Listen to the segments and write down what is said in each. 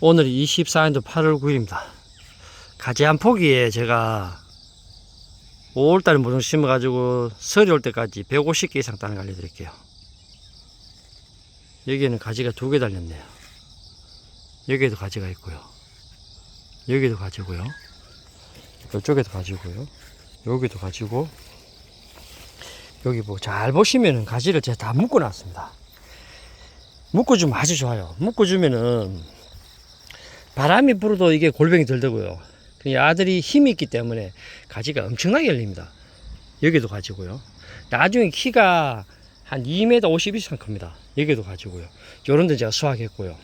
오늘이 24년도 8월 9일입니다. 가지 한 포기에 제가 5월달에 모종 심어가지고 설이 올 때까지 150개 이상 따는 거 알려드릴게요. 여기에는 가지가 두 개 달렸네요. 여기에도 가지가 있고요. 여기도 가지고요. 이쪽에도 가지고요. 여기도 가지고 여기 뭐 잘 보시면은 가지를 제가 다 묶어 놨습니다. 묶어주면 아주 좋아요. 묶어주면은 바람이 불어도 이게 골뱅이 들더고요. 그 아들이 힘이 있기 때문에 가지가 엄청나게 열립니다. 여기도 가지고요. 나중에 키가 한 2m 50 이상 큽니다. 여기도 가지고요. 요런 데 제가 수확했고요.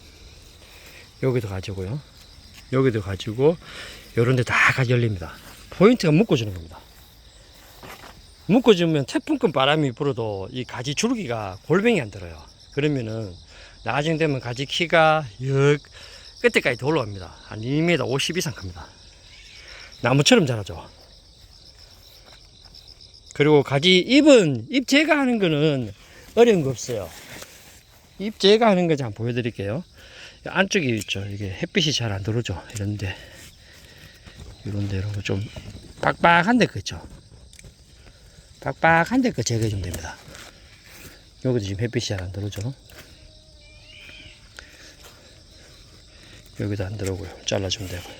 여기도 가지고요. 여기도 가지고 요런 데 다 열립니다. 포인트가 묶어주는 겁니다. 묶어주면 태풍급 바람이 불어도 이 가지 줄기가 골뱅이 안 들어요. 그러면은 나중 되면 가지 키가 역 끝에까지 더 올라갑니다. 한 2m 50 이상 큽니다. 나무처럼 자라죠. 그리고 가지 잎은 잎 제거하는 거는 어려운 거 없어요. 잎 제거하는 거 잠깐 보여드릴게요. 안쪽에 있죠. 이게 햇빛이 잘 안 들어오죠. 이런데 이런데 이런 거 좀 빡빡한 데 거 있죠. 빡빡한 데 거 제거해 주면 됩니다. 여기도 지금 햇빛이 잘 안 들어오죠. 여기도 안 들어오고요. 잘라주면 되고요.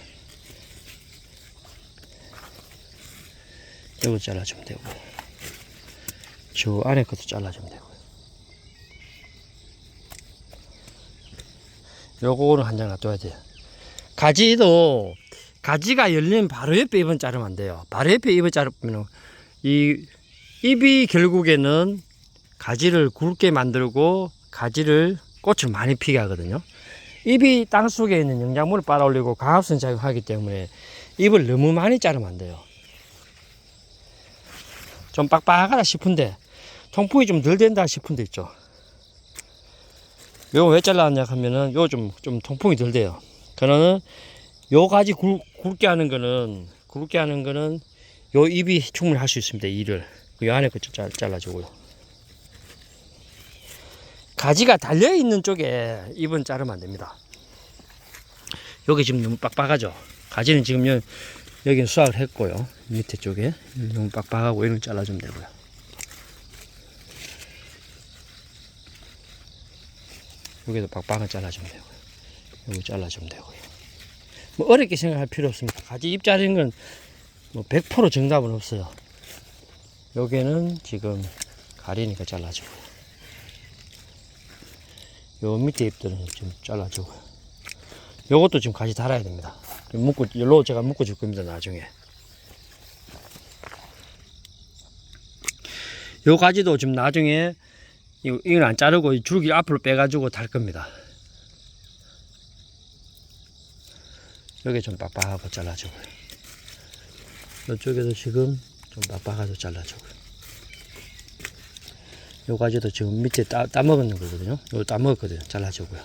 여기도 잘라주면 되고요. 저 안에 것도 잘라주면 되고요. 요거는 한 장 놔둬야 돼요. 가지도 가지가 열리면 바로 옆에 잎은 자르면 안 돼요. 바로 옆에 잎을 자르면 이 잎이 결국에는 가지를 굵게 만들고 가지를 꽃을 많이 피게 하거든요. 잎이 땅 속에 있는 영양분을 빨아올리고 광합성 작용하기 때문에 잎을 너무 많이 자르면 안 돼요. 좀 빡빡하다 싶은데 통풍이 좀 덜 된다 싶은 데 있죠. 요거 왜 잘라놨냐 하면은 요 좀 좀 통풍이 덜 돼요. 그러는 요 가지 굵, 굵게 하는 거는 굵게 하는 거는 요 잎이 충분히 할 수 있습니다. 일을 요 안에 거좀 잘라주고요. 가지가 달려 있는 쪽에 잎은 자르면 안 됩니다. 여기 지금 너무 빡빡하죠. 가지는 지금 여, 여기는 수확을 했고요. 밑에 쪽에 너무 빡빡하고 이런 거 잘라주면 되고요. 여기도 빡빡한 잘라주면 되고요. 여기 잘라주면 되고요. 뭐 어렵게 생각할 필요 없습니다. 가지 잎 자르는 건 뭐 100% 정답은 없어요. 여기는 지금 가리니까 잘라주고요. 요 밑에 잎들은 좀 잘라주고요. 요것도 지금 가지 달아야 됩니다. 묶고, 열로 제가 묶어 줄 겁니다, 나중에. 요 가지도 지금 나중에 이건 안 자르고 이 줄기 앞으로 빼가지고 달 겁니다. 여기 좀 빡빡하고 잘라주고요. 이쪽에도 지금 좀 빡빡하고 잘라주고 요. 요 가지도 지금 밑에 따, 따먹는 거거든요. 요 따먹었거든요. 잘라주고요.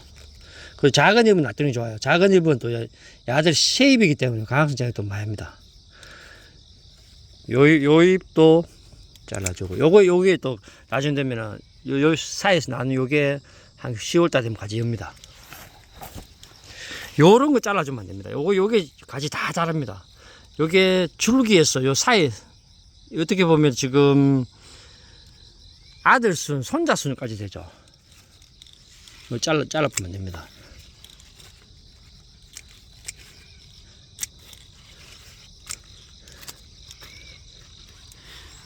그 작은 잎은 게 좋아요. 작은 잎은 또 야- 야들 쉐입이기 때문에 강합성 작용이 또 많이 합니다. 요, 요 잎도 잘라주고 요거 요게 또 나중 되면은 요, 요 사이에서 나는 요게 한 10월 달 되면 가지 엽니다. 요런 거 잘라주면 안 됩니다. 요거 요게 가지 다 자랍니다. 요게 줄기에서 요 사이 어떻게 보면 지금 아들 순, 손자 순까지 되죠. 요 잘라 잘라 보면 됩니다.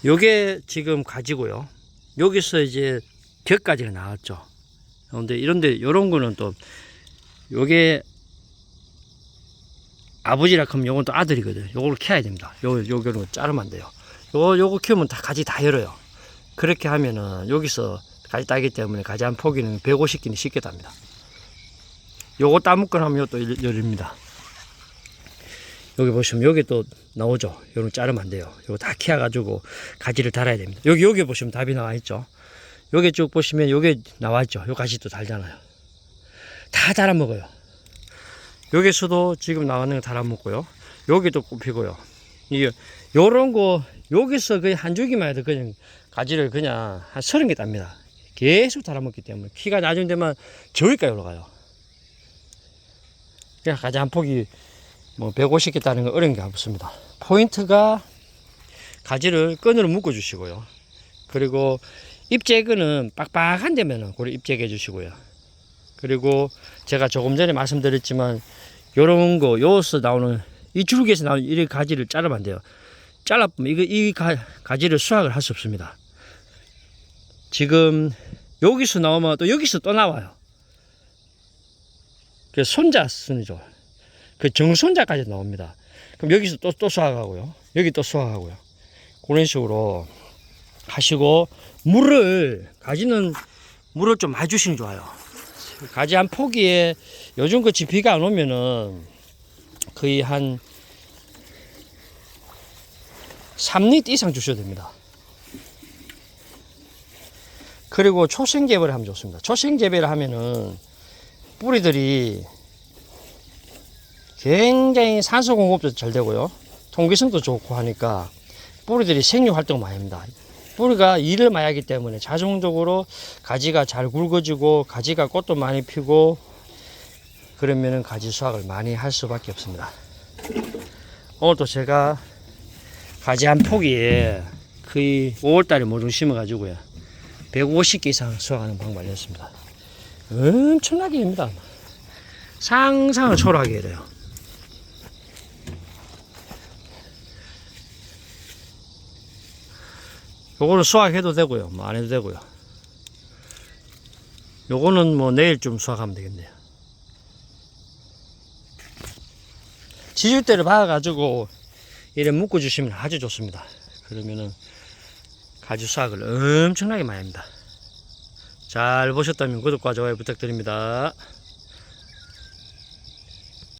요게 지금 가지고요. 여기서 이제 격까지가 나왔죠. 그런데 이런데 요런 거는 또 요게 아버지라 하면 요건 또 아들이거든. 요걸 캐야 됩니다. 요 요거는 자르면 안 돼요. 요 요거 키우면 다 가지 다 열어요. 그렇게 하면은 여기서 가지 따기 때문에 가지 한 포기는 150기는 쉽게 답니다. 요거 따먹고 나면 요또 열립니다. 여기 보시면 여기 또 나오죠. 요는 자르면 안 돼요. 요거 다 키워 가지고 가지를 달아야 됩니다. 여기 여기 보시면 답이 나와 있죠. 여기 쭉 보시면 요게 나와 있죠. 요 가지도 달잖아요. 다 달아 먹어요. 여기서도 지금 나오는 거 달아 먹고요. 여기도 꼽히고요. 이게 요런 거 여기서 거의 한 줄기만 해도 그냥 가지를 그냥 한 서른 개 땁니다. 계속 달아 먹기 때문에 키가 나중 되면 저기까지 올라가요. 그냥 가지 한 폭이 뭐 150개 따는 건 어려운 게 없습니다. 포인트가 가지를 끈으로 묶어 주시고요. 그리고 입제근은 빡빡한 데면은 그걸 입제해 주시고요. 그리고 제가 조금 전에 말씀드렸지만 요런 거 요서 나오는 이 줄기에서 나오는 이 가지를 자르면 안 돼요. 잘라보면 이거 이 가, 가지를 수확을 할 수 없습니다. 지금 여기서 나오면 또 여기서 또 나와요. 그 손자 순이죠. 그 정손자까지 나옵니다. 그럼 여기서 또, 또 수확하고요. 여기 또 수확하고요. 그런 식으로 하시고, 물을, 가지는 물을 좀 많이 주시는 게 좋아요. 가지 한 포기에 요즘 같이 비가 안 오면은 거의 한 3리터 이상 주셔야 됩니다. 그리고 초생 재배를 하면 좋습니다. 초생 재배를 하면은 뿌리들이 굉장히 산소 공급도 잘 되고요. 통기성도 좋고 하니까 뿌리들이 생육 활동 많이 합니다. 뿌리가 일을 많이 하기 때문에 자동적으로 가지가 잘 굵어지고 가지가 꽃도 많이 피고 그러면은 가지 수확을 많이 할 수밖에 없습니다. 오늘도 제가 가지 한 포기에 거의 5월달에 모종 심어가지고요. 150개 이상 수확하는 방법을 알렸습니다. 엄청나게 됩니다. 상상을 초월하게 돼요. 요거는 수확해도 되고요. 뭐 안 해도 되고요. 요거는 뭐 내일 좀 수확하면 되겠네요. 지질대를 박아가지고 이래 묶어주시면 아주 좋습니다. 그러면은 가지 수확을 엄청나게 많이 합니다. 잘 보셨다면 구독과 좋아요 부탁드립니다.